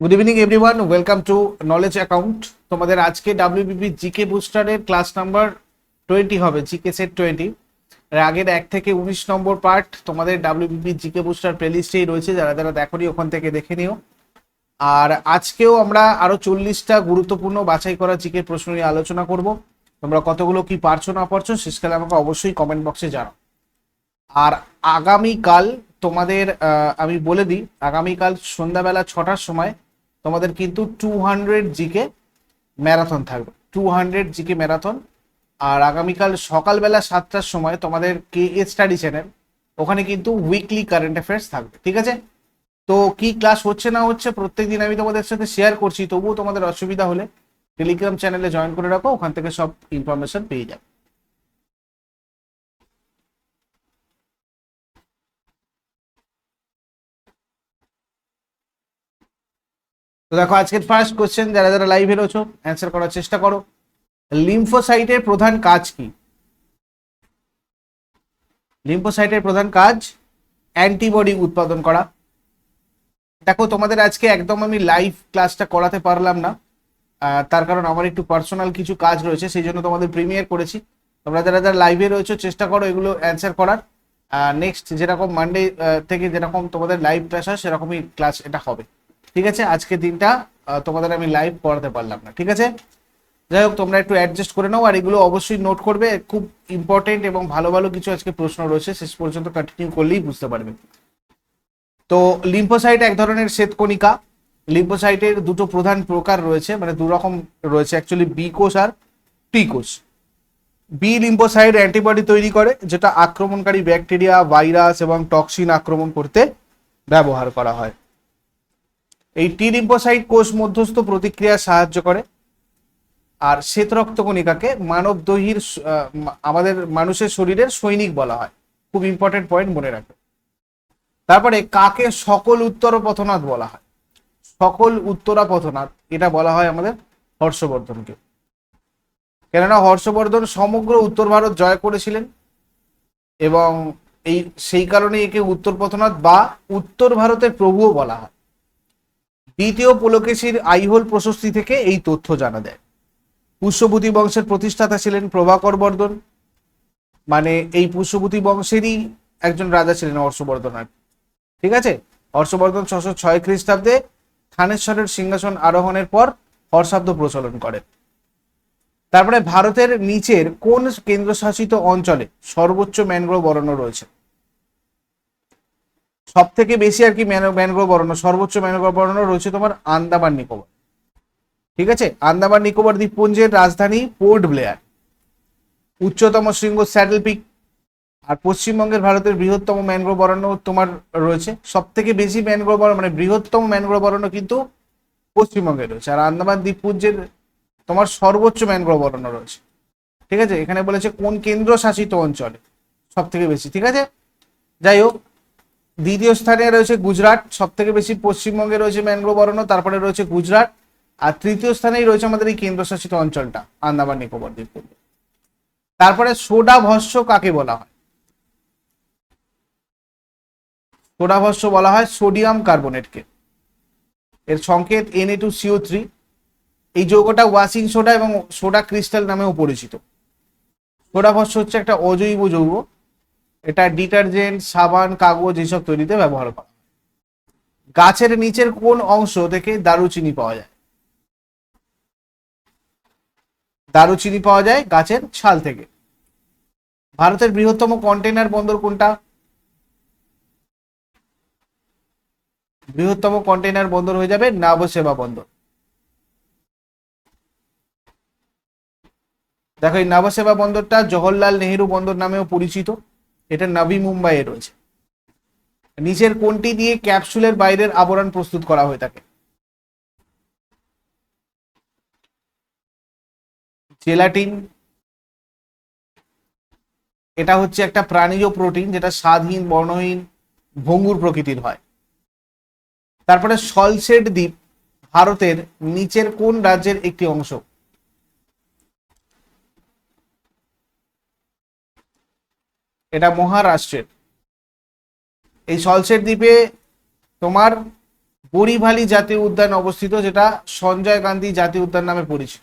Good evening everyone welcome to knowledge account তোমাদের আজকে WBP GK বুস্টারের ক্লাস নাম্বার টোয়েন্টি হবে জিকে সেট টোয়েন্টি আগের এক থেকে উনিশ নম্বর পার্ট তোমাদের ডাব্লিউবিপি জিকে বুস্টার প্লেলিস্টেই রয়েছে, যারা যারা দেখোনি ওখান থেকে দেখে নিও। আর আজকেও আমরা আরও চল্লিশটা গুরুত্বপূর্ণ বাছাই করা জিকে প্রশ্ন নিয়ে আলোচনা করব। তোমরা কতগুলো কি পারছ, না পারছ, শেষকালে আমাকে অবশ্যই কমেন্ট বক্সে জানাও। আর আগামীকাল তোমাদের আমি বলে দিই, আগামীকাল সন্ধ্যাবেলা ছটার সময় তোমাদের কিন্তু টু হান্ড্রেড জিকে ম্যারাথন থাকবে। টু হান্ড্রেড জিকে ম্যারাথন আর আগামীকাল সকালবেলা সাতটার সময় তোমাদের কে এ স্টাডি চ্যানেল ওখানে কিন্তু উইকলি কারেন্ট অ্যাফেয়ার্স থাকবে, ঠিক আছে? তো কি ক্লাস হচ্ছে না হচ্ছে প্রত্যেক দিন আমি তোমাদের সাথে শেয়ার করছি, তবুও তোমাদের অসুবিধা হলে টেলিগ্রাম চ্যানেলে জয়েন করে রাখো, ওখান থেকে সব ইনফরমেশন পেয়ে যাবে। তো দেখো আজকের ফার্স্ট কোশ্চেন যারা যারা লাইভে রয়েছো অ্যান্সার করার চেষ্টা করো। লিম্ফোসাইটের প্রধান কাজ কি? লিম্ফোসাইটের প্রধান কাজ অ্যান্টিবডি উৎপাদন করা। দেখো, তোমাদের আজকে একদম আমি লাইভ ক্লাসটা করাতে পারলাম না। তার কারণ আমার একটু পার্সোনাল কিছু কাজ রয়েছে, সেই জন্য তোমাদের প্রিমিয়ার করেছি। তোমরা যারা যারা লাইভে রয়েছো, চেষ্টা করো এগুলো অ্যান্সার করার। নেক্সট যেরকম মানডে থেকে যেরকম তোমাদের লাইভ ক্লাস হয়, সেরকমই ক্লাস এটা হবে। ঠিক আছে? আজকে দিনটা তোমাদের আমি লাইভ করাতে পারলাম না, ঠিক আছে? যাই হোক, তোমরা একটু অ্যাডজাস্ট করে নাও, আর এগুলো অবশ্যই নোট করবে। খুব ইম্পর্টেন্ট এবং ভালো ভালো কিছু আজকে প্রশ্ন রয়েছে, শেষ পর্যন্ত কন্টিনিউ করলেই বুঝতে পারবে। তো লিম্ফোসাইট এক ধরনের শ্বেতকণিকা। লিম্ফোসাইটের দুটো প্রধান প্রকার রয়েছে মানে দু রকম রয়েছে। অ্যাকচুয়ালি বি কোষ আর টি কোষ। বি লিম্ফোসাইট অ্যান্টিবডি তৈরি করে, যেটা আক্রমণকারী ব্যাকটেরিয়া ভাইরাস এবং টক্সিন আক্রমণ করতে ব্যবহার করা হয়। এই টি লিম্ফোসাইট কোষ মধ্যস্থ প্রতিক্রিয়া সাহায্য করে। আর শ্বেত রক্তকণিকাকে মানব দৈহির আমাদের মানুষের শরীরের সৈনিক বলা হয়। খুব ইম্পর্টেন্ট পয়েন্ট মনে রাখবে। তারপরে কাকে সকল উত্তর পথনাথ বলা হয়? সকল উত্তরা পথনাথ এটা বলা হয় আমাদের হর্ষবর্ধনকে। কেননা হর্ষবর্ধন সমগ্র উত্তর ভারত জয় করেছিলেন এবং এই, সেই কারণে একে উত্তর পথনাথ বা উত্তর ভারতের প্রভুও বলা হয়। দ্বিতীয় পুলকেশীর আইহোল প্রশস্তি থেকে এই তথ্য জানা দেয়। পুষ্যভূতি বংশের প্রতিষ্ঠাতা ছিলেন প্রভাকর বর্ধন। মানে এই পুষ্যভূতি বংশেরই একজন রাজা ছিলেন হর্ষবর্ধন আর ঠিক আছে? হর্ষবর্ধন ছশো ছয় খ্রিস্টাব্দে থানেশ্বরের সিংহাসন আরোহণের পর হর্ষাব্দ প্রচলন করেন। তারপরে ভারতের নিচের কোন কেন্দ্রশাসিত অঞ্চলে সর্বোচ্চ ম্যানগ্রোভ অরণ্য রয়েছে? সব থেকে বেশি আর কি ম্যানগ্রোভ অরণ্য, সর্বোচ্চ ম্যানগ্রোভ অরণ্য রয়েছে তোমার আন্দামান নিকোবর। ঠিক আছে? আন্দামান নিকোবর দ্বীপপুঞ্জের রাজধানী পোর্ট ব্লেয়ার। উচ্চতম শৃঙ্গ স্যাডেল পিক। আর পশ্চিমবঙ্গের ভারতের বৃহত্তম ম্যানগ্রোভ অরণ্য তোমার রয়েছে। সব থেকে বেশি ম্যানগ্রোভ অরণ্য মানে বৃহত্তম ম্যানগ্রোভ অরণ্য কিন্তু পশ্চিমবঙ্গে রয়েছে। আর আন্দামান দ্বীপপুঞ্জের তোমার সর্বোচ্চ ম্যানগ্রোভ অরণ্য রয়েছে। ঠিক আছে? এখানে বলেছে কোন কেন্দ্র শাসিত অঞ্চলে সব থেকে বেশি। ঠিক আছে? যাই হোক দ্বিতীয় স্থানে রয়েছে গুজরাট সব থেকে বেশি পশ্চিমবঙ্গে রয়েছে ম্যানগ্রোভ অরণ্য, তারপরে রয়েছে গুজরাট, আর তৃতীয় স্থানেই রয়েছে আমাদের এই কেন্দ্রশাসিত অঞ্চলটা, আন্দামান, নিকোবর দ্বীপপুঞ্জ তারপরে সোডা ভস্য কাকে বলা হয়? সোডা ভস্য বলা হয় সোডিয়াম কার্বনেটকে। এর সংকেত এন টু সিও থ্রি এই যৌগটা ওয়াশিং সোডা এবং সোডা ক্রিস্টাল নামেও পরিচিত। সোডা ভস্য হচ্ছে একটা অজৈব যৌগ এটা ডিটারজেন্ট, সাবান, কাগজ এইসব তৈরিতে ব্যবহার করা। গাছের নিচের কোন অংশ থেকে দারুচিনি পাওয়া যায়? দারুচিনি পাওয়া যায় গাছের ছাল থেকে। ভারতের বৃহত্তম কন্টেইনার বন্দর কোনটা? বৃহত্তম কন্টেইনার বন্দর হয়ে যাবে নাবসেবা বন্দর। দেখো এই নাবসেবা বন্দরটা জওহরলাল নেহেরু বন্দর নামেও পরিচিত। এটা নাভি মুম্বাইয়ে রয়েছে। নিচের কোনটি দিয়ে ক্যাপসুলের বাইরের আবরণ প্রস্তুত করা হয়ে থাকে। জেলাটিন, এটা হচ্ছে একটা প্রাণীজ প্রোটিন, যেটা স্বাদহীন বর্ণহীন, ভঙ্গুর প্রকৃতির হয়। তারপরে সলসেট দ্বীপ ভারতের নিচের কোন রাজ্যের একটি অংশ? এটা মহারাষ্ট্রের। এই সলসেট দ্বীপে তোমার বরিভালি জাতীয় উদ্যান অবস্থিত, যেটা সঞ্জয় গান্ধী জাতীয় উদ্যান নামে পরিচিত।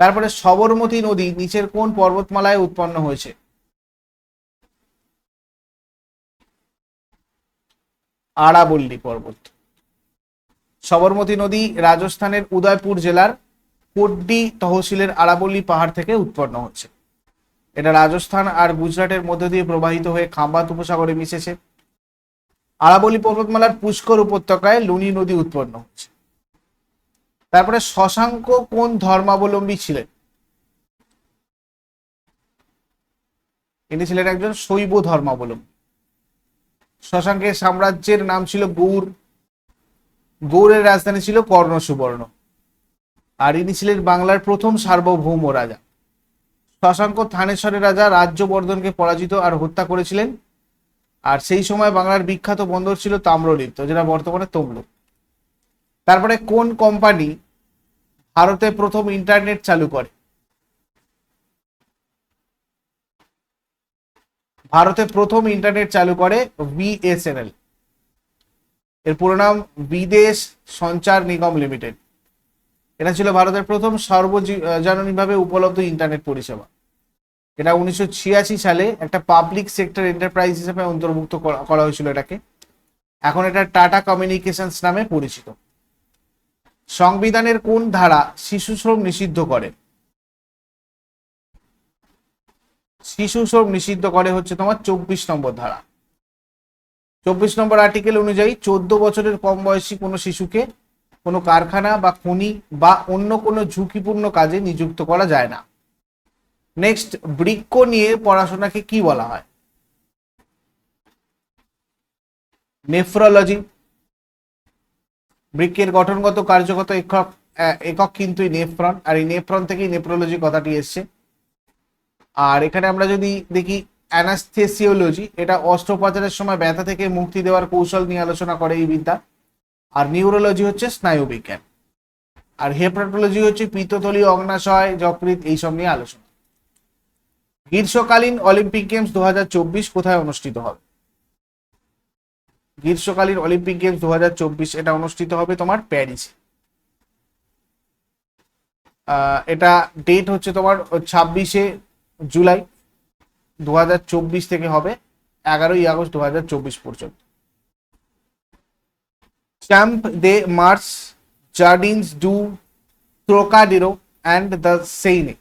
তারপরে সবরমতী নদী নিচের কোন পর্বতমালায় উৎপন্ন হয়েছে? আরাবল্লী পর্বত। সবরমতী নদী রাজস্থানের উদয়পুর জেলার কোড্ডি তহসিলের আরাবল্লী পাহাড় থেকে উৎপন্ন হচ্ছে। এটা রাজস্থান আর গুজরাটের মধ্য দিয়ে প্রবাহিত হয়ে খাম্বাত উপসাগরে মিশেছে। আরাবলী পর্বতমালার পুষ্কর উপত্যকায় লুনি নদী উৎপন্ন হচ্ছে। তারপরে শশাঙ্ক কোন ধর্মাবলম্বী ছিলেন? ইনি ছিলেন একজন শৈব ধর্মাবলম্বী। শশাঙ্কের সাম্রাজ্যের নাম ছিল গৌর। গৌড়ের রাজধানী ছিল কর্ণ সুবর্ণ আর ইনি ছিলেন বাংলার প্রথম সার্বভৌম রাজা। শশাঙ্ক থানেশ্বরের রাজা রাজ্যবর্ধনকে পরাজিত আর হত্যা করেছিলেন। আর সেই সময় বাংলার বিখ্যাত বন্দর ছিল তাম্রলিপ্ত যেটা বর্তমানে তমলুক। তারপরে কোন কোম্পানি ভারতে প্রথম ইন্টারনেট চালু করে? ভারতে প্রথম ইন্টারনেট চালু করে বিএসএনএল এর পুরো নাম বিদেশ সঞ্চার নিগম লিমিটেড। এটা ছিল ভারতের প্রথম সর্বজনীনভাবে উপলব্ধ ইন্টারনেট পরিষেবা। এটা উনিশশো ছিয়াশি সালে একটা পাবলিক সেক্টর এন্টারপ্রাইজ হিসেবে অন্তর্ভুক্ত করা হয়েছিল এটাকে। এখন এটা টাটা কমিউনিকেশনস নামে পরিচিত। সংবিধানের কোন ধারা শিশু শ্রম নিষিদ্ধ করে? শিশু শ্রম নিষিদ্ধ করে হচ্ছে তোমার চব্বিশ নম্বর ধারা। চব্বিশ নম্বর আর্টিকেল অনুযায়ী চোদ্দ বছরের কম বয়সী কোনো শিশুকে কোনো কারখানা বা খনি বা অন্য কোনো ঝুঁকিপূর্ণ কাজে নিযুক্ত করা যায় না। নেক্সট বৃক্ষ নিয়ে পড়াশোনাকে কি বলা হয়? নেফ্রোলজি বৃক্ষের গঠনগত কার্যগত একক একক কিন্তু নেফ্রন আর এই নেফ্রন থেকেই নেফ্রোলজি কথাটি এসছে। আর এখানে আমরা যদি দেখি অ্যানাস্থেসিওলজি এটা অস্ত্রোপচারের সময় ব্যথা থেকে মুক্তি দেওয়ার কৌশল নিয়ে আলোচনা করে এই বিদ্যা। আর নিউরোলজি হচ্ছে স্নায়ুবিজ্ঞান। আর হেপাটোলজি হচ্ছে পিত্তথলি, অগ্নাশয় যকৃত এইসব নিয়ে আলোচনা। গ্রীষ্মকালীন অলিম্পিক গেমস দুহাজার চব্বিশ কোথায় অনুষ্ঠিত হবে? গ্রীষ্মকালীন অলিম্পিক গেমস দু হাজার চব্বিশ এটা অনুষ্ঠিত হবে তোমার প্যারিসে। এটা ডেট হচ্ছে তোমার ছাব্বিশে জুলাই দু হাজার চব্বিশ থেকে হবে এগারোই আগস্ট দু হাজার চব্বিশ পর্যন্ত। Champ de Mars Jardins du Trocadero and the Seine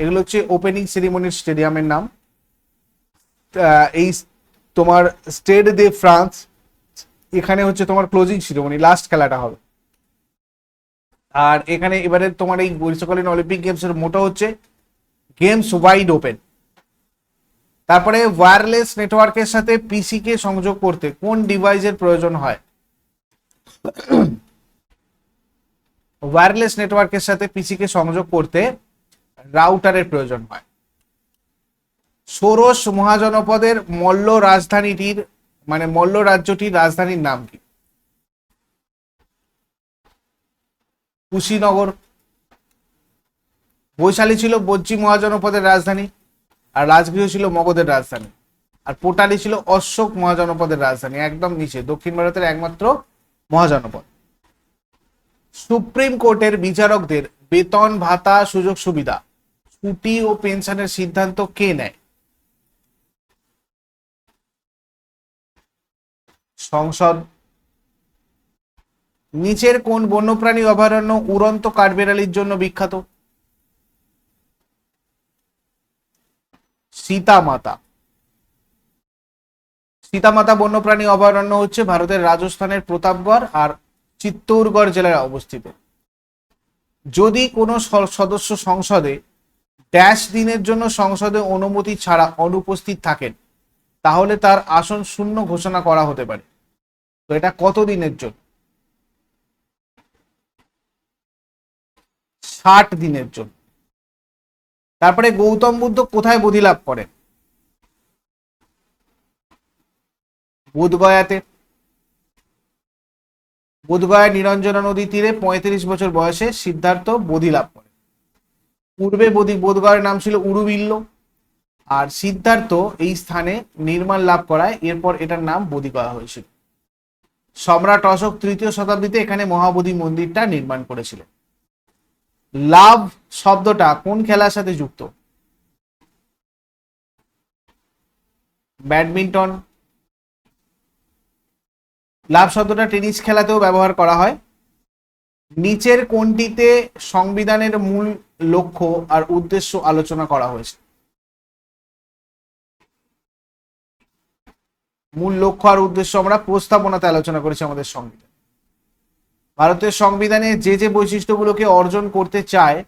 এগুলো হচ্ছে ওপেনিং সেরিমনির স্টেডিয়ামের নাম। এই তোমার স্টেড দে ফ্রান্স এখানে হচ্ছে তোমার ক্লোজিং সেরিমনি লাস্ট খেলাটা হবে। আর এখানে এবারে তোমার এই গ্রীষ্মকালীন অলিম্পিক গেমস এর মোটো হচ্ছে গেমস ওয়াইড ওপেন তারপরে ওয়্যারলেস নেটওয়ার্কের সাথে পিসি কে সংযোগ করতে কোন ডিভাইসের প্রয়োজন হয়? ওয়্যারলেস নেটওয়ার্কের সাথে পিসি কে সংযোগ করতে রাউটারের প্রয়োজন হয়। ষোড়শ মহাজনপদের মল্ল রাজধানীটির মানে মল্ল রাজ্যটির রাজধানীর নাম কি? কুশীনগর। বৈশালী ছিল বজ্জি মহাজনপদের রাজধানী আর রাজগৃহ ছিল মগধের রাজধানী। আর পোটালি ছিল অশোক মহাজনপদের রাজধানী, একদম নিচে। দক্ষিণ ভারতের একমাত্র মহাজনপদ। সুপ্রিম কোর্টের বিচারকদের বেতন, ভাতা, সুযোগ, সুবিধা, ছুটি ও পেনশনের সিদ্ধান্ত কে নেয়? সংসদ। নিচের কোন বন্যপ্রাণী অভয়ারণ্য উড়ন্ত কাঠবেড়ালির জন্য বিখ্যাত? সীতামাতা। সীতামাতা বন্যপ্রাণী অভয়ারণ্য হচ্ছে ভারতের রাজস্থানের প্রতাপগড় আর চিত্তৌরগড় জেলায় অবস্থিত। যদি কোনো সদস্য সংসদে ড্যাশ দিনের জন্য সংসদে অনুমতি ছাড়া অনুপস্থিত থাকেন, তাহলে তার আসন শূন্য ঘোষণা করা হতে পারে। তো এটা কত দিনের জন্য? ষাট দিনের জন্য। তারপরে গৌতম বুদ্ধ কোথায় বোধি লাভ করেন? বুধগয়াতে। বুধগয়া নিরঞ্জনা নদী তীরে পঁয়ত্রিশ বছর বয়সে সিদ্ধার্থ বোধি লাভ করে। পূর্বে বোধি বোধগয়ার নাম ছিল উরুবিল্ল, আর সিদ্ধার্থ এই স্থানে নির্মাণ লাভ করায় এরপর এটার নাম বোধি করা হয়েছিল। সম্রাট অশোক তৃতীয় শতাব্দীতে এখানে মহাবোধি মন্দিরটা নির্মাণ করেছিল। লাভ শব্দটা কোন খেলার সাথে যুক্ত? ব্যাডমিন্টন লাভ শব্দটা টেনিস খেলাতেও ব্যবহার করা হয়। নিচের কোনটিতে সংবিধানের মূল লক্ষ্য আর উদ্দেশ্য আলোচনা করা হয়েছে। মূল লক্ষ্য আর উদ্দেশ্য আমরা প্রস্তাবনাতে আলোচনা করেছি আমাদের সংবিধান। ভারতীয় সংবিধানে যে যে বৈশিষ্ট্যগুলোকে অর্জন করতে চায়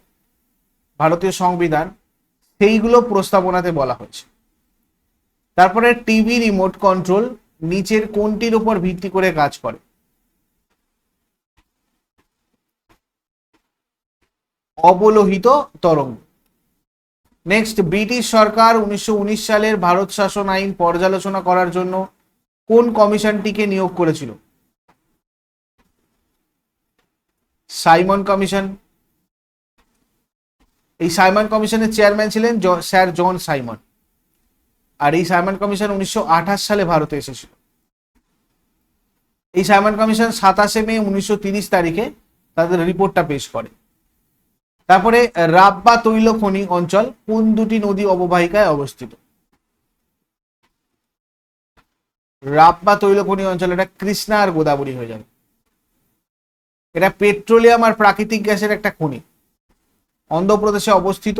ভারতীয় সংবিধান, সেইগুলো প্রস্তাবনাতে বলা হয়েছে। তারপরে টিভি রিমোট কন্ট্রোল নিচের কোনটির উপর ভিত্তি করে কাজ করে? অবলোহিত তরঙ্গ। নেক্সট ব্রিটিশ সরকার উনিশশো উনিশ সালের ভারত শাসন আইন পর্যালোচনা করার জন্য কোন কমিশনটিকে নিয়োগ করেছিল? Simon commission. এই সাইমন কমিশনের চেয়ারম্যান ছিলেন স্যার জন সাইমন। আর এই সাইমন কমিশন উনিশশো আঠাশ সালে ভারতে এসেছিল। এই সাইমন কমিশন সাতাশে মে উনিশশো তারিখে তাদের রিপোর্টটা পেশ করে। তারপরে, রাব্বা তৈল খনি অঞ্চল কোন দুটি নদী অববাহিকায় অবস্থিত? রাব্বা তৈল খনি অঞ্চল, এটা কৃষ্ণা আর গোদাবরী হয়ে যাবে। এটা পেট্রোলিয়াম আর প্রাকৃতিক গ্যাসের একটা খনি। অন্ধ্রপ্রদেশে অবস্থিত।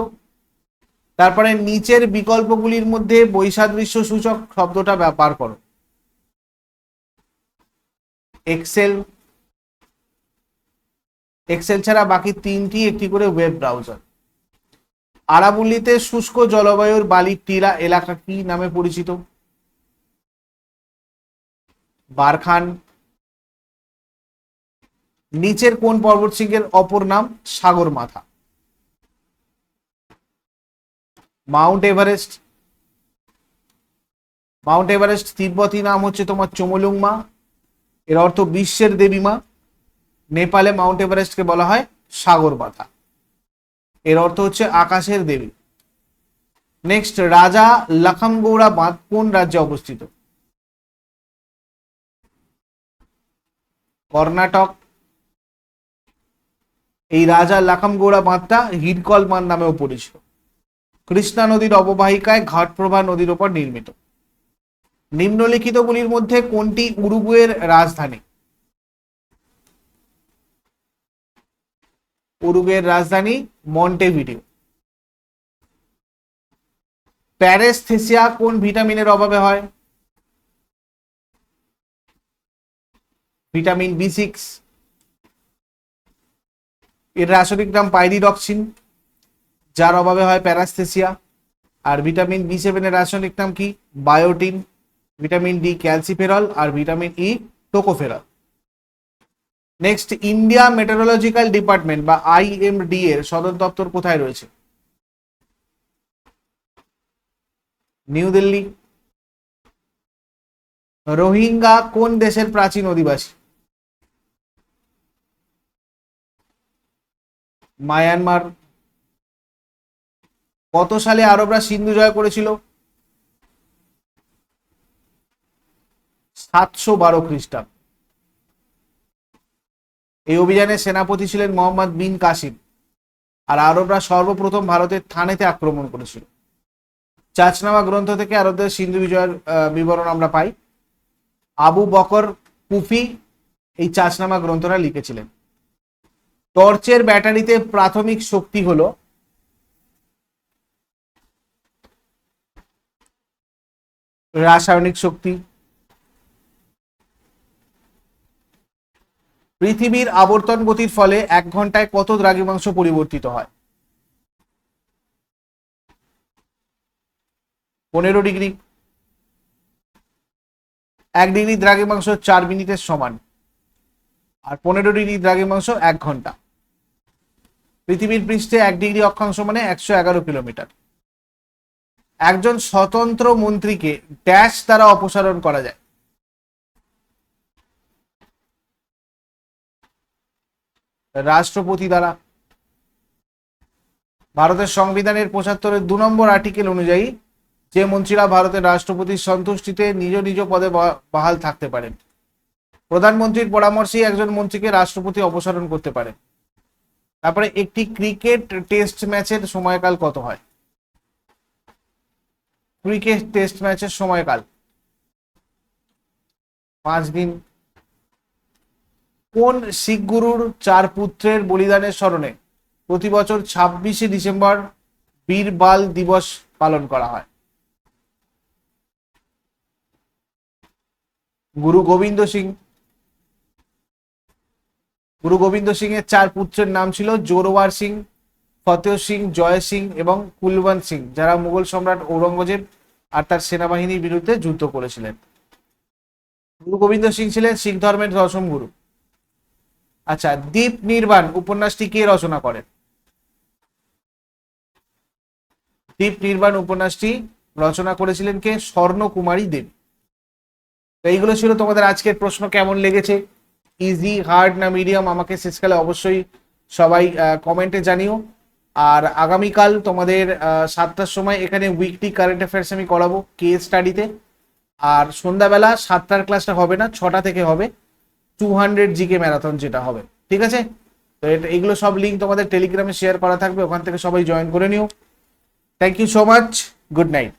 তারপরে, নিচের বিকল্পগুলির মধ্যে বৈসাদৃশ্য সূচক শব্দটা ব্যাপার করো। এক্সেল এক্সেল ছাড়া বাকি তিনটি একটি করে ওয়েব ব্রাউজার আরাবল্লীতে শুষ্ক জলবায়ুর বালির টিলা এলাকা কি নামে পরিচিত? বারখান। নিচের কোন পর্বত শৃঙ্গের অপর নাম সাগর মাথা মাউন্ট এভারেস্ট। মাউন্ট এভারেস্ট তিব্বতী নাম হচ্ছে তোমার চমলুংমা। এর অর্থ বিশ্বের দেবী মা, নেপালে মাউন্ট এভারেস্টকে বলা হয় সাগর মাথা এর অর্থ হচ্ছে আকাশের দেবী। নেক্সট রাজা লখনগৌড়া বাঁধ কোন রাজ্যে অবস্থিত? কর্ণাটক। এই রাজা লাখামগৌড়া বাঁধটা হিরকল বাঁধ নামেও পরিচিত। কৃষ্ণা নদীর অববাহিকায় ঘাটপ্রভা নদীর ওপর নির্মিত। নিম্নলিখিতগুলির মধ্যে কোনটি উরুগুয়ের রাজধানী? উরুগুয়ের রাজধানী মন্টেভিডিও। প্যারেস্থেসিয়া কোন ভিটামিনের অভাবে হয়? Vitamin B six. এর রাসায়নিক নাম পাইরিডক্সিন, যার অভাবে হয় প্যারাস্থেসিয়া। আর ভিটামিন বি সেভেনের রাসায়নিক নাম কি? বায়োটিন। ভিটামিন ডি, ক্যালসিফেরল আর vitamin E, tocopherol. Next India meteorological department বা আইএমডি এর সদর দপ্তর কোথায় রয়েছে? নিউ দিল্লি রোহিঙ্গা কোন দেশের প্রাচীন অধিবাসী? মায়ানমার কত সালে আরবরা সিন্ধু জয় করেছিল? সাতশো বারো খ্রিস্টাব্দ। এই অভিযানে সেনাপতি ছিলেন মোহাম্মদ বিন কাসিম আর আরবরা সর্বপ্রথম ভারতের থানেতে আক্রমণ করেছিল। চাচনামা গ্রন্থ থেকে আরবদের সিন্ধু বিজয়ের বিবরণ আমরা পাই। আবু বকর কুফি এই চাচনামা গ্রন্থটা লিখেছিলেন। টর্চের ব্যাটারিতে প্রাথমিক শক্তি হলো রাসায়নিক শক্তি পৃথিবীর আবর্তন গতির ফলে এক ঘন্টায় কত দ্রাঘিমাংশ পরিবর্তিত হয়? পনেরো ডিগ্রি। এক ডিগ্রি দ্রাঘিমাংশ চার মিনিটের সমান। আর পনেরো ডিগ্রি দ্রাঘিমাংশ এক ঘণ্টা। পৃথিবীর পৃষ্ঠে এক ডিগ্রি অক্ষাংশ মানে একশো এগারো কিলোমিটার। একজন স্বতন্ত্র মন্ত্রীকে ড্যাশ দ্বারা অপসারণ করা যায়। রাষ্ট্রপতি দ্বারা। ভারতের সংবিধানের পঁচাত্তরের দু নম্বর আর্টিকেল অনুযায়ী যে মন্ত্রীরা ভারতের রাষ্ট্রপতির সন্তুষ্টিতে নিজ নিজ পদে বহাল থাকতে পারেন, প্রধানমন্ত্রীর পরামর্শে একজন মন্ত্রীকে রাষ্ট্রপতি অপসারণ করতে পারে তারপরে একটি ক্রিকেট টেস্ট ম্যাচের সময়কাল কত হয়? ক্রিকেট টেস্ট ম্যাচের সময়কাল। পাঁচ দিন কোন শিখ গুরুর চার পুত্রের বলিদানের স্মরণে প্রতি বছর ছাব্বিশে ডিসেম্বর বীর বাল দিবস পালন করা হয়? গুরু গোবিন্দ সিং। গুরু গোবিন্দ সিং এর চার পুত্রের নাম ছিল জোরওয়ার সিং, ফতেহ সিং, জয় সিং এবং কুলবন্ত সিং, যারা মুঘল সম্রাট ঔরঙ্গজেব আর তার সেনাবাহিনীর বিরুদ্ধে যুদ্ধ করেছিলেন। গুরু গোবিন্দ সিং ছিলেন শিখ ধর্মের দশম গুরু। আচ্ছা দীপ নির্বাণ উপন্যাসটি কে রচনা করেন? দীপ নির্বাণ উপন্যাসটি রচনা করেছিলেন কে? স্বর্ণকুমারী দেবী। তো এইগুলো ছিল তোমাদের আজকের প্রশ্ন, কেমন লেগেছে? ইজি হার্ড না মিডিয়াম আমাকে শেষকালে অবশ্যই সবাই কমেন্টে জানিও। আর আগামীকাল তোমাদের সাতটার সময় এখানে উইকলি কারেন্ট অ্যাফেয়ার্স আমি করাবো কে স্টাডিতে আর সন্ধ্যাবেলা সাতটার ক্লাসটা হবে না, ছটা থেকে হবে। টু হান্ড্রেড জিকে ম্যারাথন যেটা হবে, ঠিক আছে? তো এটা, এগুলো সব লিঙ্ক তোমাদের টেলিগ্রামে শেয়ার করা থাকবে, ওখান থেকে সবাই জয়েন করে নিও। Thank you so much good night